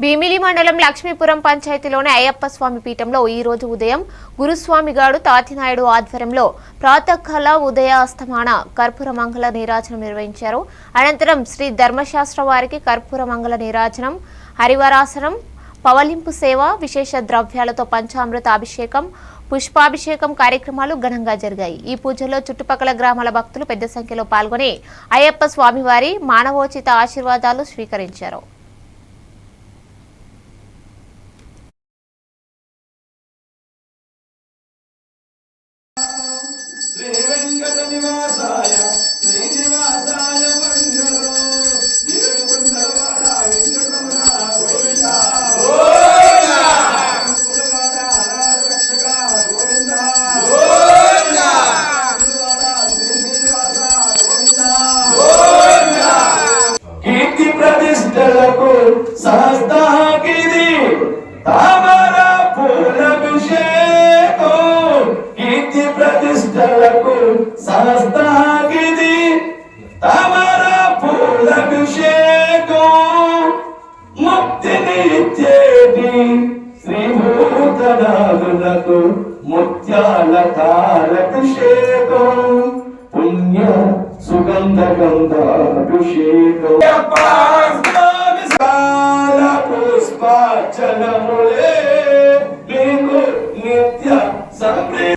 భీమిలి మండలం లక్ష్మీపురం పంచాయతీలోని అయ్యప్ప స్వామి పీఠంలో ఈ రోజు ఉదయం గురుస్వామిగాడు తాతినాయుడు ఆధ్వర్యంలో ప్రాతకాల ఉదయాస్తమాన కర్పూర మంగళ నీరాజనం నిర్వహించారు. అనంతరం శ్రీ ధర్మశాస్త్ర వారికి కర్పూర మంగళ నీరాజనం హరివరాసనం పవలింపు సేవ విశేష ద్రవ్యాలతో పంచామృత అభిషేకం పుష్పాభిషేకం కార్యక్రమాలు ఘనంగా జరిగాయి. ఈ పూజలో చుట్టుపక్కల గ్రామాల భక్తులు పెద్ద సంఖ్యలో పాల్గొని అయ్యప్ప స్వామివారి మానవోచిత ఆశీర్వాదాలు స్వీకరించారు. ప్రతిష్టలకు సంస్థాకిది తామర పూలభిషేకం. కీర్తి ప్రతిష్టలకు సంస్థాకిది తామర పూలభిషేకం. ముక్తిని ఇచ్చేటి శ్రీభూతనాథులకు ముత్యాల తారభిషేకం. పుణ్య సుగంధ గంధాభిషేకం. పుష్పాచలములే మీకు నిత్య సంప్రీ